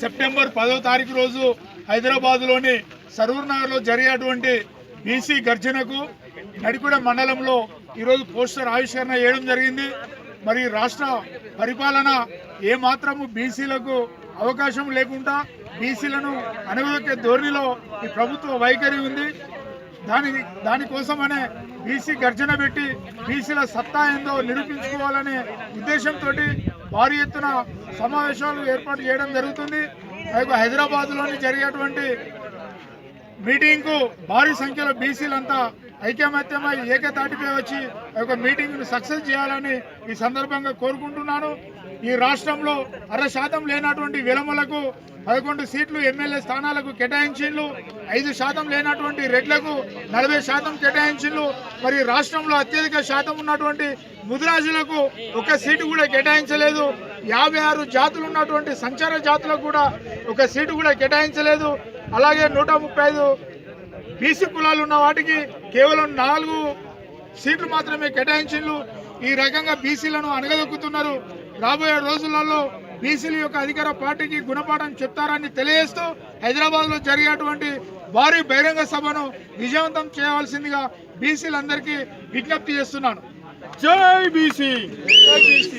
September పదో తారీఖు రోజు హైదరాబాద్లోని సరూర్ నగర్లో జరిగేటువంటి బీసీ గర్జనకు నడికుడ మండలంలో ఈరోజు పోస్టర్ ఆవిష్కరణ చేయడం జరిగింది. మరి రాష్ట్ర పరిపాలన ఏమాత్రము బీసీలకు అవకాశం లేకుండా బీసీలను అణగదొక్కే ధోరణిలో ఈ ప్రభుత్వ వైఖరి ఉంది. దాని దానికోసమనే బీసీ గర్జన పెట్టి బీసీల సత్తా ఏందో నిరూపించుకోవాలనే ఉద్దేశంతో భారీ ఎత్తున సమావేశాలు ఏర్పాటు చేయడం జరుగుతుంది. హైదరాబాద్ హైదరాబాద్లోని జరిగేటువంటి మీటింగ్కు భారీ సంఖ్యలో బీసీలంతా ఐక్యమత్యమై ఏకతాటిపై వచ్చి ఆ యొక్క మీటింగ్ను సక్సెస్ చేయాలని ఈ సందర్భంగా కోరుకుంటున్నాను. ఈ రాష్ట్రంలో అర శాతం లేనటువంటి విలమలకు పదకొండు సీట్లు ఎమ్మెల్యే స్థానాలకు కేటాయించిండ్లు. ఐదు శాతం లేనటువంటి రెడ్లకు నలభై శాతం కేటాయించిండ్లు. మరి రాష్ట్రంలో అత్యధిక శాతం ఉన్నటువంటి ముదిరాజులకు ఒక సీటు కూడా కేటాయించలేదు. యాభై ఆరు జాతులు ఉన్నటువంటి సంచార జాతులకు కూడా ఒక సీటు కూడా కేటాయించలేదు. అలాగే నూట ముప్పై ఐదు బీసీ కులాలు ఉన్న వాటికి కేవలం నాలుగు సీట్లు మాత్రమే కేటాయించిండ్లు. ఈ రకంగా బీసీలను అణగదొక్కుతున్నారు రాబోయే రోజులలో బీసీల యొక్క అధికార పార్టీకి గుణపాఠం చెప్తారని తెలియజేస్తూ హైదరాబాద్లో జరిగేటువంటి భారీ బహిరంగ సభను విజయవంతం చేయవలసిందిగా బీసీలందరికీ విజ్ఞప్తి చేస్తున్నాను. జై బీసీ. జై బీసీ.